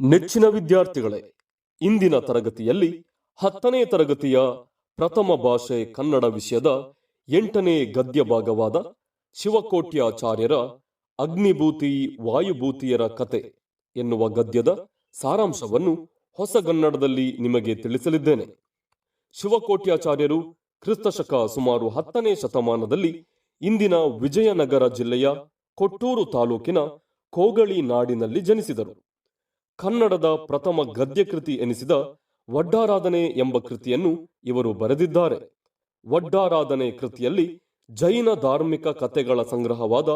ನೆಚ್ಚಿನ ವಿದ್ಯಾರ್ಥಿಗಳೇ, ಇಂದಿನ ತರಗತಿಯಲ್ಲಿ ಹತ್ತನೇ ತರಗತಿಯ ಪ್ರಥಮ ಭಾಷೆ ಕನ್ನಡ ವಿಷಯದ ಎಂಟನೇ ಗದ್ಯ ಭಾಗವಾದ ಶಿವಕೋಟ್ಯಾಚಾರ್ಯರ ಅಗ್ನಿಭೂತಿ ವಾಯುಭೂತಿಯರ ಕತೆ ಎನ್ನುವ ಗದ್ಯದ ಸಾರಾಂಶವನ್ನು ಹೊಸಗನ್ನಡದಲ್ಲಿ ನಿಮಗೆ ತಿಳಿಸಲಿದ್ದೇನೆ. ಶಿವಕೋಟ್ಯಾಚಾರ್ಯರು ಕ್ರಿಸ್ತಶಕ ಸುಮಾರು ಹತ್ತನೇ ಶತಮಾನದಲ್ಲಿ ಇಂದಿನ ವಿಜಯನಗರ ಜಿಲ್ಲೆಯ ಕೊಟ್ಟೂರು ತಾಲೂಕಿನ ಕೋಗಳಿ ನಾಡಿನಲ್ಲಿ ಜನಿಸಿದರು. ಕನ್ನಡದ ಪ್ರಥಮ ಗದ್ಯಕೃತಿ ಎನಿಸಿದ ವಡ್ಡಾರಾಧನೆ ಎಂಬ ಕೃತಿಯನ್ನು ಇವರು ಬರೆದಿದ್ದಾರೆ. ವಡ್ಡಾರಾಧನೆ ಕೃತಿಯಲ್ಲಿ ಜೈನ ಧಾರ್ಮಿಕ ಕಥೆಗಳ ಸಂಗ್ರಹವಾದ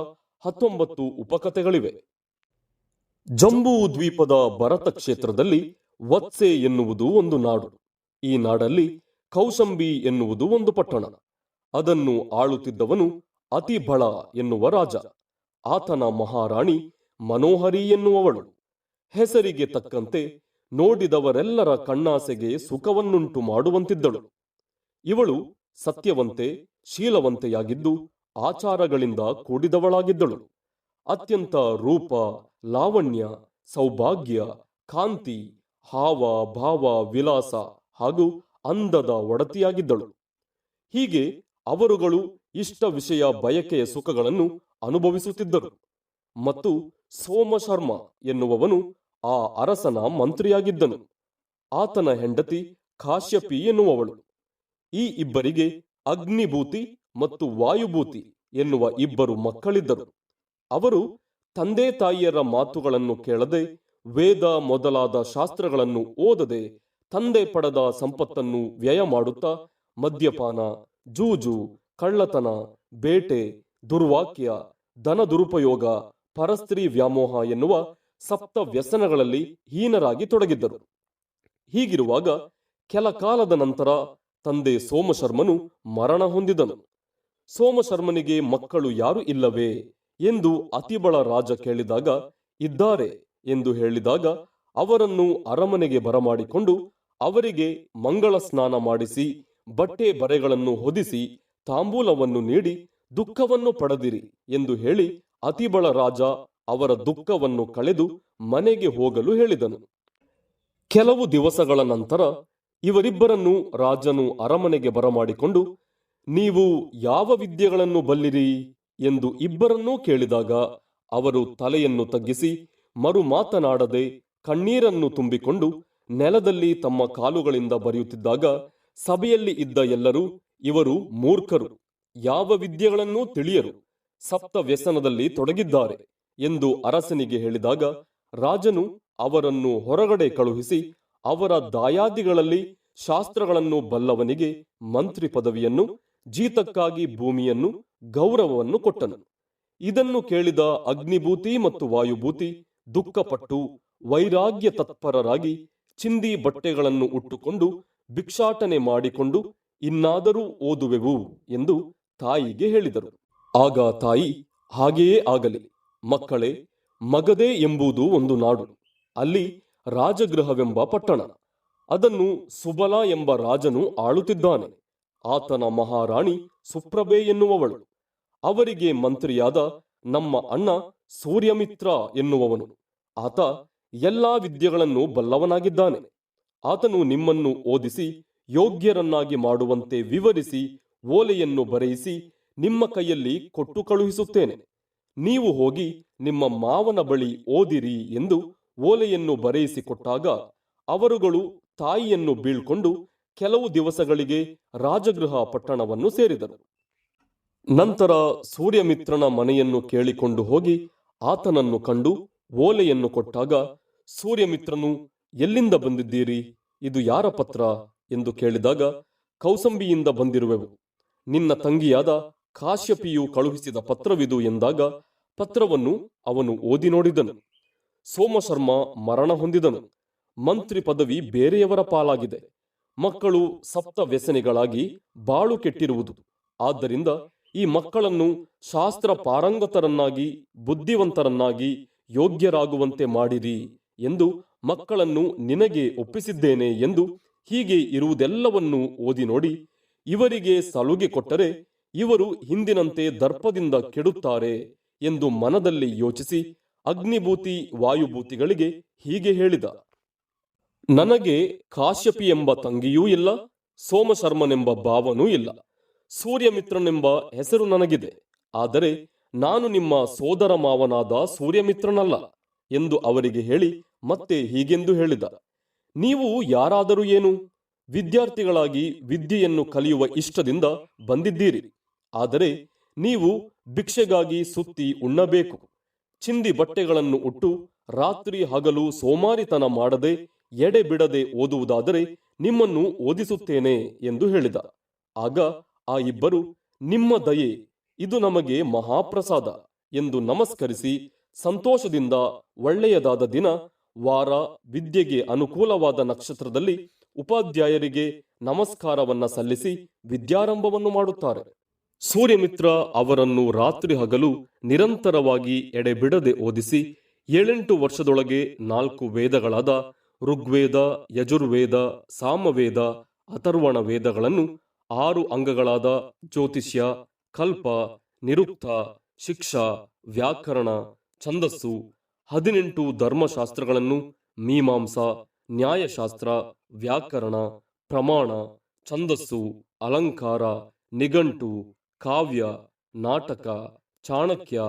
ಹತ್ತೊಂಬತ್ತು ಉಪಕಥೆಗಳಿವೆ. ಜಂಬೂ ದ್ವೀಪದ ಭರತ ಕ್ಷೇತ್ರದಲ್ಲಿ ವತ್ಸೆ ಎನ್ನುವುದು ಒಂದು ನಾಡು. ಈ ನಾಡಲ್ಲಿ ಕೌಶಂಬಿ ಎನ್ನುವುದು ಒಂದು ಪಟ್ಟಣ. ಅದನ್ನು ಆಳುತ್ತಿದ್ದವನು ಅತಿಬಳ ಎನ್ನುವ ರಾಜ. ಆತನ ಮಹಾರಾಣಿ ಮನೋಹರಿ ಎನ್ನುವವಳು. ಹೆಸರಿಗೆ ತಕ್ಕಂತೆ ನೋಡಿದವರೆಲ್ಲರ ಕಣ್ಣಾಸೆಗೆ ಸುಖವನ್ನುಂಟು ಮಾಡುವಂತಿದ್ದಳು. ಇವಳು ಸತ್ಯವಂತೆ, ಶೀಲವಂತೆಯಾಗಿದ್ದು ಆಚಾರಗಳಿಂದ ಕೂಡಿದವಳಾಗಿದ್ದಳು. ಅತ್ಯಂತ ರೂಪ, ಲಾವಣ್ಯ, ಸೌಭಾಗ್ಯ, ಕಾಂತಿ, ಹಾವ, ಭಾವ, ವಿಲಾಸ ಹಾಗೂ ಅಂದದ ಒಡತಿಯಾಗಿದ್ದಳು. ಹೀಗೆ ಅವರುಗಳು ಇಷ್ಟ ವಿಷಯ ಬಯಕೆಯ ಸುಖಗಳನ್ನು ಅನುಭವಿಸುತ್ತಿದ್ದರು. ಮತ್ತು ಸೋಮಶರ್ಮ ಎನ್ನುವವನು ಆ ಅರಸನ ಮಂತ್ರಿಯಾಗಿದ್ದನು. ಆತನ ಹೆಂಡತಿ ಕಾಶ್ಯಪಿ ಎನ್ನುವವಳು. ಈ ಇಬ್ಬರಿಗೆ ಅಗ್ನಿಭೂತಿ ಮತ್ತು ವಾಯುಭೂತಿ ಎನ್ನುವ ಇಬ್ಬರು ಮಕ್ಕಳಿದ್ದರು. ಅವರು ತಂದೆ ತಾಯಿಯರ ಮಾತುಗಳನ್ನು ಕೇಳದೆ ವೇದ ಮೊದಲಾದ ಶಾಸ್ತ್ರಗಳನ್ನು ಓದದೆ ತಂದೆ ಪಡೆದ ಸಂಪತ್ತನ್ನು ವ್ಯಯ ಮಾಡುತ್ತಾ ಮದ್ಯಪಾನ, ಜೂಜು, ಕಳ್ಳತನ, ಬೇಟೆ, ದುರ್ವಾಕ್ಯ ಧನ ದುರುಪಯೋಗ ಪರಸ್ತ್ರೀ ವ್ಯಾಮೋಹ ಎನ್ನುವ ಸಪ್ತ ವ್ಯಸನಗಳಲ್ಲಿ ಹೀನರಾಗಿ ತೊಡಗಿದ್ದರು. ಹೀಗಿರುವಾಗ ಕೆಲ ಕಾಲದ ನಂತರ ತಂದೆ ಸೋಮಶರ್ಮನು ಮರಣ ಹೊಂದಿದನು. ಸೋಮಶರ್ಮನಿಗೆ ಮಕ್ಕಳು ಯಾರು ಇಲ್ಲವೇ ಎಂದು ಅತಿಬಳ ರಾಜ ಕೇಳಿದಾಗ, ಇದ್ದಾರೆ ಎಂದು ಹೇಳಿದಾಗ ಅವರನ್ನು ಅರಮನೆಗೆ ಬರಮಾಡಿಕೊಂಡು ಅವರಿಗೆ ಮಂಗಳ ಸ್ನಾನ ಮಾಡಿಸಿ, ಬಟ್ಟೆ ಬರೆಗಳನ್ನು ಹೊದಿಸಿ, ತಾಂಬೂಲವನ್ನು ನೀಡಿ ದುಃಖವನ್ನು ಪಡೆದಿರಿ ಎಂದು ಹೇಳಿ ಅತಿಬಳ ರಾಜ ಅವರ ದುಃಖವನ್ನು ಕಳೆದು ಮನೆಗೆ ಹೋಗಲು ಹೇಳಿದನು. ಕೆಲವು ದಿವಸಗಳ ನಂತರ ಇವರಿಬ್ಬರನ್ನು ರಾಜನು ಅರಮನೆಗೆ ಬರಮಾಡಿಕೊಂಡು, ನೀವು ಯಾವ ವಿದ್ಯೆಗಳನ್ನು ಬಲ್ಲಿರಿ? ಎಂದು ಇಬ್ಬರನ್ನೂ ಕೇಳಿದಾಗ ಅವರು ತಲೆಯನ್ನು ತಗ್ಗಿಸಿ ಮರು ಮಾತನಾಡದೆ ಕಣ್ಣೀರನ್ನು ತುಂಬಿಕೊಂಡು ನೆಲದಲ್ಲಿ ತಮ್ಮ ಕಾಲುಗಳಿಂದ ಬರೆಯುತ್ತಿದ್ದಾಗ ಸಭೆಯಲ್ಲಿ ಇದ್ದ ಎಲ್ಲರೂ ಇವರು ಮೂರ್ಖರು, ಯಾವ ವಿದ್ಯೆಗಳನ್ನೂ ತಿಳಿಯರು ಸಪ್ತ ವ್ಯಸನದಲ್ಲಿ ತೊಡಗಿದ್ದಾರೆ. ಎಂದು ಅರಸನಿಗೆ ಹೇಳಿದಾಗ, ರಾಜನು ಅವರನ್ನು ಹೊರಗಡೆ ಕಳುಹಿಸಿ, ಅವರ ದಾಯಾದಿಗಳಲ್ಲಿ ಶಾಸ್ತ್ರಗಳನ್ನು ಬಲ್ಲವನಿಗೆ ಮಂತ್ರಿ ಪದವಿಯನ್ನು, ಜೀತಕ್ಕಾಗಿ ಭೂಮಿಯನ್ನು, ಗೌರವವನ್ನು ಕೊಟ್ಟನು. ಇದನ್ನು ಕೇಳಿದ ಅಗ್ನಿಭೂತಿ ಮತ್ತು ವಾಯುಭೂತಿ ದುಃಖಪಟ್ಟು ವೈರಾಗ್ಯ ತತ್ಪರರಾಗಿ ಚಿಂದಿ ಬಟ್ಟೆಗಳನ್ನು ಉಟ್ಟುಕೊಂಡು ಭಿಕ್ಷಾಟನೆ ಮಾಡಿಕೊಂಡು, ಇನ್ನಾದರೂ ಓದುವೆವು ಎಂದು ತಾಯಿಗೆ ಹೇಳಿದರು. ಆಗ ತಾಯಿ, ಹಾಗೆಯೇ ಆಗಲಿ. ಮಕ್ಕಳೇ, ಮಗದೆ ಎಂಬುದು ಒಂದು ನಾಡು. ಅಲ್ಲಿ ರಾಜಗೃಹವೆಂಬ ಪಟ್ಟಣ. ಅದನ್ನು ಸುಬಲ ಎಂಬ ರಾಜನು ಆಳುತ್ತಿದ್ದಾನೆ. ಆತನ ಮಹಾರಾಣಿ ಸುಪ್ರಭೆ ಎನ್ನುವವಳು. ಅವರಿಗೆ ಮಂತ್ರಿಯಾದ ನಮ್ಮ ಅಣ್ಣ ಸೂರ್ಯಮಿತ್ರ ಎನ್ನುವವನು. ಆತ ಎಲ್ಲಾ ವಿದ್ಯೆಗಳನ್ನು ಬಲ್ಲವನಾಗಿದ್ದಾನೆ. ಆತನು ನಿಮ್ಮನ್ನು ಓದಿಸಿ, ಯೋಗ್ಯರನ್ನಾಗಿ ಮಾಡುವಂತೆ ವಿವರಿಸಿ, ಓಲೆಯನ್ನು ಬರೆಯಿಸಿ, ನಿಮ್ಮ ಕೈಯಲ್ಲಿ ಕೊಟ್ಟು ಕಳುಹಿಸುತ್ತೇನೆ. ನೀವು ಹೋಗಿ ನಿಮ್ಮ ಮಾವನ ಬಳಿ ಓದಿರಿ ಎಂದು ಓಲೆಯನ್ನು ಬರೆಯಿಸಿಕೊಟ್ಟಾಗ ಅವರುಗಳು ತಾಯಿಯನ್ನು ಬೀಳ್ಕೊಂಡು ಕೆಲವು ದಿವಸಗಳಿಗೆ ರಾಜಗೃಹ ಪಟ್ಟಣವನ್ನು ಸೇರಿದರು. ನಂತರ ಸೂರ್ಯಮಿತ್ರನ ಮನೆಯನ್ನು ಕೇಳಿಕೊಂಡು ಹೋಗಿ ಆತನನ್ನು ಕಂಡು ಓಲೆಯನ್ನು ಕೊಟ್ಟಾಗ, ಸೂರ್ಯಮಿತ್ರನು, ಎಲ್ಲಿಂದ ಬಂದಿದ್ದೀರಿ? ಇದು ಯಾರ ಪತ್ರ? ಎಂದು ಕೇಳಿದಾಗ, ಕೌಸಂಬಿಯಿಂದ ಬಂದಿರುವೆವು. ನಿನ್ನ ತಂಗಿಯಾದ ಕಾಶ್ಯಪಿಯು ಕಳುಹಿಸಿದ ಪತ್ರವಿದು ಎಂದಾಗ ಪತ್ರವನ್ನು ಅವನು ಓದಿ ನೋಡಿದನು. ಸೋಮಶರ್ಮ ಮರಣ ಹೊಂದಿದನು. ಮಂತ್ರಿ ಪದವಿ ಬೇರೆಯವರ ಪಾಲಾಗಿದೆ. ಮಕ್ಕಳು ಸಪ್ತ ವ್ಯಸನಿಗಳಾಗಿ ಬಾಳು ಕೆಟ್ಟಿರುವುದು. ಆದ್ದರಿಂದ ಈ ಮಕ್ಕಳನ್ನು ಶಾಸ್ತ್ರ ಪಾರಂಗತರನ್ನಾಗಿ, ಬುದ್ಧಿವಂತರನ್ನಾಗಿ, ಯೋಗ್ಯರಾಗುವಂತೆ ಮಾಡಿರಿ ಎಂದು ಮಕ್ಕಳನ್ನು ನಿನಗೆ ಒಪ್ಪಿಸಿದ್ದೇನೆ ಎಂದು ಹೀಗೆ ಇರುವುದೆಲ್ಲವನ್ನೂ ಓದಿ ನೋಡಿ, ಇವರಿಗೆ ಸಲುಗೆ ಕೊಟ್ಟರೆ ಇವರು ಹಿಂದಿನಂತೆ ದರ್ಪದಿಂದ ಕೆಡುತ್ತಾರೆ ಎಂದು ಮನದಲ್ಲಿ ಯೋಚಿಸಿ ಅಗ್ನಿಭೂತಿ ವಾಯುಭೂತಿಗಳಿಗೆ ಹೀಗೆ ಹೇಳಿದ. ನನಗೆ ಕಾಶ್ಯಪಿ ಎಂಬ ತಂಗಿಯೂ ಇಲ್ಲ, ಸೋಮಶರ್ಮನೆಂಬ ಭಾವನೂ ಇಲ್ಲ. ಸೂರ್ಯಮಿತ್ರನೆಂಬ ಹೆಸರು ನನಗಿದೆ, ಆದರೆ ನಾನು ನಿಮ್ಮ ಸೋದರ ಮಾವನಾದ ಸೂರ್ಯಮಿತ್ರನಲ್ಲ ಎಂದು ಅವರಿಗೆ ಹೇಳಿ ಮತ್ತೆ ಹೀಗೆಂದು ಹೇಳಿದ. ನೀವು ಯಾರಾದರೂ ಏನು? ವಿದ್ಯಾರ್ಥಿಗಳಾಗಿ ವಿದ್ಯೆಯನ್ನು ಕಲಿಯುವ ಇಷ್ಟದಿಂದ ಬಂದಿದ್ದೀರಿ. ಆದರೆ ನೀವು ಭಿಕ್ಷೆಗಾಗಿ ಸುತ್ತಿ ಉಣ್ಣಬೇಕು. ಚಿಂದಿ ಬಟ್ಟೆಗಳನ್ನು ಉಟ್ಟು ರಾತ್ರಿ ಹಗಲು ಸೋಮಾರಿತನ ಮಾಡದೆ ಎಡೆ ಬಿಡದೆ ಓದುವುದಾದರೆ ನಿಮ್ಮನ್ನು ಓದಿಸುತ್ತೇನೆ ಎಂದು ಹೇಳಿದ. ಆಗ ಆ ಇಬ್ಬರು, ನಿಮ್ಮ ದಯೆ, ಇದು ನಮಗೆ ಮಹಾಪ್ರಸಾದ ಎಂದು ನಮಸ್ಕರಿಸಿ ಸಂತೋಷದಿಂದ ಒಳ್ಳೆಯದಾದ ದಿನ, ವಾರ, ವಿದ್ಯೆಗೆ ಅನುಕೂಲವಾದ ನಕ್ಷತ್ರದಲ್ಲಿ ಉಪಾಧ್ಯಾಯರಿಗೆ ನಮಸ್ಕಾರವನ್ನ ಸಲ್ಲಿಸಿ ವಿದ್ಯಾರಂಭವನ್ನು ಮಾಡುತ್ತಾರೆ. ಸೂರ್ಯಮಿತ್ರ ಅವರನ್ನು ರಾತ್ರಿ ಹಗಲು ನಿರಂತರವಾಗಿ ಎಡೆಬಿಡದೆ ಓದಿಸಿ ಏಳೆಂಟು ವರ್ಷದೊಳಗೆ ನಾಲ್ಕು ವೇದಗಳಾದ ಋಗ್ವೇದ, ಯಜುರ್ವೇದ, ಸಾಮವೇದ ಅಥರ್ವಣ ವೇದಗಳನ್ನು ಆರು ಅಂಗಗಳಾದ ಜ್ಯೋತಿಷ್ಯ, ಕಲ್ಪ, ನಿರುಕ್ತ, ಶಿಕ್ಷಾ, ವ್ಯಾಕರಣ, ಛಂದಸ್ಸು, ಹದಿನೆಂಟು ಧರ್ಮಶಾಸ್ತ್ರಗಳನ್ನು ಮೀಮಾಂಸಾ, ನ್ಯಾಯಶಾಸ್ತ್ರ, ವ್ಯಾಕರಣ, ಪ್ರಮಾಣ, ಛಂದಸ್ಸು, ಅಲಂಕಾರ, ನಿಘಂಟು ಕಾವ್ಯ, ನಾಟಕ, ಚಾಣಕ್ಯ,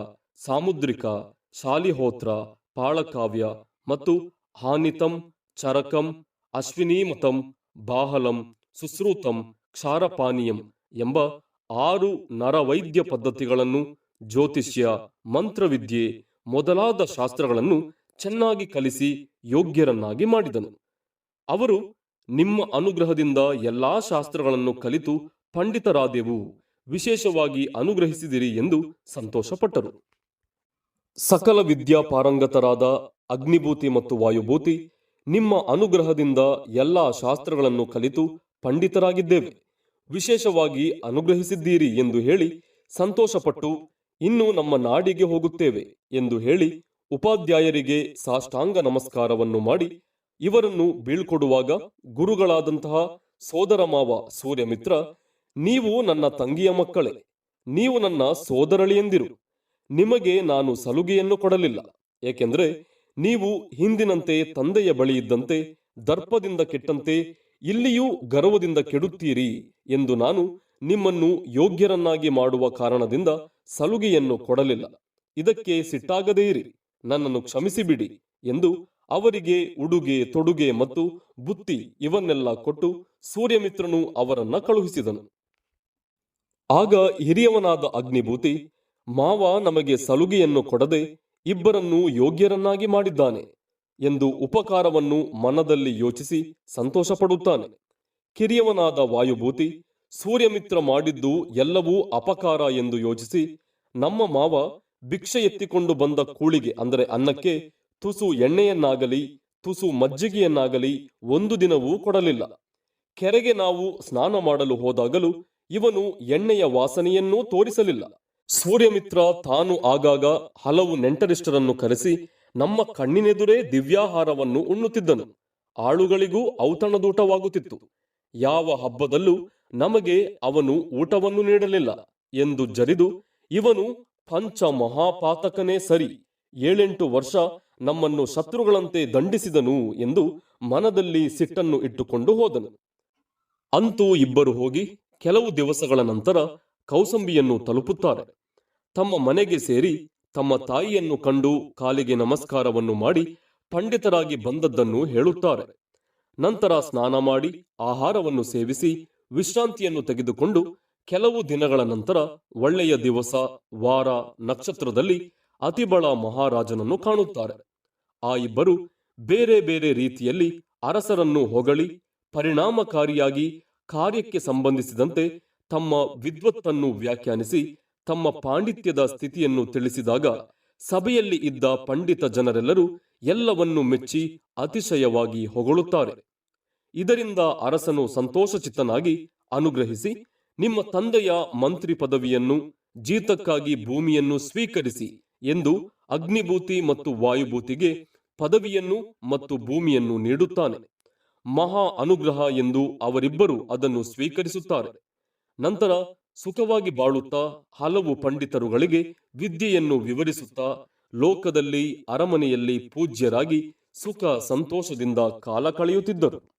ಸಾಮುದ್ರಿಕ, ಶಾಲಿಹೋತ್ರ, ಪಾಳಕಾವ್ಯ ಮತ್ತು ಹಾನಿತಂ, ಚರಕಂ, ಅಶ್ವಿನೀಮತಂ, ಬಾಹಲಂ, ಸುಶ್ರೂತಂ, ಕ್ಷಾರಪಾನೀಯಂ ಎಂಬ ಆರು ನರವೈದ್ಯ ಪದ್ಧತಿಗಳನ್ನು ಜ್ಯೋತಿಷ್ಯ, ಮಂತ್ರವಿದ್ಯೆ ಮೊದಲಾದ ಶಾಸ್ತ್ರಗಳನ್ನು ಚೆನ್ನಾಗಿ ಕಲಿಸಿ ಯೋಗ್ಯರನ್ನಾಗಿ ಮಾಡಿದನು. ಅವರು ನಿಮ್ಮ ಅನುಗ್ರಹದಿಂದ ಎಲ್ಲಾ ಶಾಸ್ತ್ರಗಳನ್ನು ಕಲಿತು ಪಂಡಿತರಾದೆವು. ವಿಶೇಷವಾಗಿ ಅನುಗ್ರಹಿಸಿದಿರಿ ಎಂದು ಸಂತೋಷಪಟ್ಟರು. ಸಕಲ ವಿದ್ಯಾ ಪಾರಂಗತರಾದ ಅಗ್ನಿಭೂತಿ ಮತ್ತು ವಾಯುಭೂತಿ ನಿಮ್ಮ ಅನುಗ್ರಹದಿಂದ ಎಲ್ಲಾ ಶಾಸ್ತ್ರಗಳನ್ನು ಕಲಿತು ಪಂಡಿತರಾಗಿದ್ದೇವೆ. ವಿಶೇಷವಾಗಿ ಅನುಗ್ರಹಿಸಿದ್ದೀರಿ ಎಂದು ಹೇಳಿ ಸಂತೋಷಪಟ್ಟು ಇನ್ನು ನಮ್ಮ ನಾಡಿಗೆ ಹೋಗುತ್ತೇವೆ ಎಂದು ಹೇಳಿ ಉಪಾಧ್ಯಾಯರಿಗೆ ಸಾಷ್ಟಾಂಗ ನಮಸ್ಕಾರವನ್ನು ಮಾಡಿ ಇವರನ್ನು ಬೀಳ್ಕೊಡುವಾಗ ಗುರುಗಳಾದಂತಹ ಸೋದರ ಮಾವ ಸೂರ್ಯಮಿತ್ರ ನೀವು ನನ್ನ ತಂಗಿಯ ಮಕ್ಕಳೇ, ನೀವು ನನ್ನ ಸೋದರಳಿಯಂದಿರು ನಿಮಗೆ ನಾನು ಸಲುಗೆಯನ್ನು ಕೊಡಲಿಲ್ಲ. ಏಕೆಂದರೆ ನೀವು ಹಿಂದಿನಂತೆ ತಂದೆಯ ಬಳಿ ಇದ್ದಂತೆ, ದರ್ಪದಿಂದ ಕೆಟ್ಟಂತೆ, ಇಲ್ಲಿಯೂ ಗರ್ವದಿಂದ ಕೆಡುತ್ತೀರಿ ಎಂದು ನಾನು ನಿಮ್ಮನ್ನು ಯೋಗ್ಯರನ್ನಾಗಿ ಮಾಡುವ ಕಾರಣದಿಂದ ಸಲುಗೆಯನ್ನು ಕೊಡಲಿಲ್ಲ. ಇದಕ್ಕೆ ಸಿಟ್ಟಾಗದೇ ಇರಿ. ನನ್ನನ್ನು ಕ್ಷಮಿಸಿಬಿಡಿ ಎಂದು ಅವರಿಗೆ ಉಡುಗೆ, ತೊಡುಗೆ ಮತ್ತು ಬುತ್ತಿ ಇವನ್ನೆಲ್ಲ ಕೊಟ್ಟು ಸೂರ್ಯಮಿತ್ರನು ಅವರನ್ನ ಕಳುಹಿಸಿದನು. ಆಗ ಹಿರಿಯವನಾದ ಅಗ್ನಿಭೂತಿ, ಮಾವ ನಮಗೆ ಸಲುಗೆಯನ್ನು ಕೊಡದೆ ಇಬ್ಬರನ್ನು ಯೋಗ್ಯರನ್ನಾಗಿ ಮಾಡಿದ್ದಾನೆ ಎಂದು ಉಪಕಾರವನ್ನು ಮನದಲ್ಲಿ ಯೋಚಿಸಿ ಸಂತೋಷಪಡುತ್ತಾನೆ. ಕಿರಿಯವನಾದ ವಾಯುಭೂತಿ, ಸೂರ್ಯಮಿತ್ರ ಮಾಡಿದ್ದು ಎಲ್ಲವೂ ಅಪಕಾರ ಎಂದು ಯೋಚಿಸಿ ನಮ್ಮ ಮಾವ ಭಿಕ್ಷೆ ಎತ್ತಿಕೊಂಡು ಬಂದ ಕೂಳಿಗೆ, ಅಂದರೆ ಅನ್ನಕ್ಕೆ ತುಸು ಎಣ್ಣೆಯನ್ನಾಗಲಿ, ತುಸು ಮಜ್ಜಿಗೆಯನ್ನಾಗಲಿ ಒಂದು ದಿನವೂ ಕೊಡಲಿಲ್ಲ. ಕೆರೆಗೆ ನಾವು ಸ್ನಾನ ಮಾಡಲು ಹೋದಾಗಲೂ ಇವನು ಎಣ್ಣೆಯ ವಾಸನೆಯನ್ನೂ ತೋರಿಸಲಿಲ್ಲ. ಸೂರ್ಯಮಿತ್ರ ತಾನು ಆಗಾಗ ಹಲವು ನೆಂಟರಿಷ್ಟರನ್ನು ಕರೆಸಿ ನಮ್ಮ ಕಣ್ಣಿನೆದುರೇ ದಿವ್ಯಾಹಾರವನ್ನು ಉಣ್ಣುತ್ತಿದ್ದನು. ಆಳುಗಳಿಗೂ ಔತಣದೂಟವಾಗುತ್ತಿತ್ತು. ಯಾವ ಹಬ್ಬದಲ್ಲೂ ನಮಗೆ ಅವನು ಊಟವನ್ನು ನೀಡಲಿಲ್ಲ ಎಂದು ಜರಿದು, ಇವನು ಪಂಚ ಮಹಾಪಾತಕನೇ ಸರಿ. ಏಳೆಂಟು ವರ್ಷ ನಮ್ಮನ್ನು ಶತ್ರುಗಳಂತೆ ದಂಡಿಸಿದನು ಎಂದು ಮನದಲ್ಲಿ ಸಿಟ್ಟನ್ನು ಇಟ್ಟುಕೊಂಡು ಹೋದನು. ಅಂತೂ ಇಬ್ಬರು ಹೋಗಿ ಕೆಲವು ದಿವಸಗಳ ನಂತರ ಕೌಸಂಬಿಯನ್ನು ತಲುಪುತ್ತಾರೆ. ತಮ್ಮ ಮನೆಗೆ ಸೇರಿ ತಮ್ಮ ತಾಯಿಯನ್ನು ಕಂಡು ಕಾಲಿಗೆ ನಮಸ್ಕಾರವನ್ನು ಮಾಡಿ ಪಂಡಿತರಾಗಿ ಬಂದದ್ದನ್ನು ಹೇಳುತ್ತಾರೆ. ನಂತರ ಸ್ನಾನ ಮಾಡಿ ಆಹಾರವನ್ನು ಸೇವಿಸಿ ವಿಶ್ರಾಂತಿಯನ್ನು ತೆಗೆದುಕೊಂಡು ಕೆಲವು ದಿನಗಳ ನಂತರ ಒಳ್ಳೆಯ ದಿವಸ, ವಾರ, ನಕ್ಷತ್ರದಲ್ಲಿ ಅತಿಬಳ ಮಹಾರಾಜನನ್ನು ಕಾಣುತ್ತಾರೆ. ಆ ಇಬ್ಬರು ಬೇರೆ ಬೇರೆ ರೀತಿಯಲ್ಲಿ ಅರಸರನ್ನು ಹೊಗಳಿ ಪರಿಣಾಮಕಾರಿಯಾಗಿ ಕಾರ್ಯಕ್ಕೆ ಸಂಬಂಧಿಸಿದಂತೆ ತಮ್ಮ ವಿದ್ವತ್ತನ್ನು ವ್ಯಾಖ್ಯಾನಿಸಿ, ತಮ್ಮ ಪಾಂಡಿತ್ಯದ ಸ್ಥಿತಿಯನ್ನು ತಿಳಿಸಿದಾಗ, ಸಭೆಯಲ್ಲಿ ಇದ್ದ ಪಂಡಿತ ಜನರೆಲ್ಲರೂ ಎಲ್ಲವನ್ನು ಮೆಚ್ಚಿ ಅತಿಶಯವಾಗಿ ಹೊಗಳುತ್ತಾರೆ. ಇದರಿಂದ ಅರಸನು ಸಂತೋಷಚಿತ್ತನಾಗಿ ಅನುಗ್ರಹಿಸಿ, ನಿಮ್ಮ ತಂದೆಯ ಮಂತ್ರಿ ಪದವಿಯನ್ನು, ಜೀತಕ್ಕಾಗಿ ಭೂಮಿಯನ್ನು ಸ್ವೀಕರಿಸಿ ಎಂದು ಅಗ್ನಿಭೂತಿ ಮತ್ತು ವಾಯುಭೂತಿಗೆ ಪದವಿಯನ್ನು ಮತ್ತು ಭೂಮಿಯನ್ನು ನೀಡುತ್ತಾನೆ. ಮಹಾ ಅನುಗ್ರಹ ಎಂದು ಅವರಿಬ್ಬರು ಅದನ್ನು ಸ್ವೀಕರಿಸುತ್ತಾರೆ. ನಂತರ ಸುಖವಾಗಿ ಬಾಳುತ್ತಾ ಹಲವು ಪಂಡಿತರುಗಳಿಗೆ ವಿದ್ಯೆಯನ್ನು ವಿವರಿಸುತ್ತಾ ಲೋಕದಲ್ಲಿ ಅರಮನೆಯಲ್ಲಿ ಪೂಜ್ಯರಾಗಿ ಸುಖ ಸಂತೋಷದಿಂದ ಕಾಲ ಕಳೆಯುತ್ತಿದ್ದರು.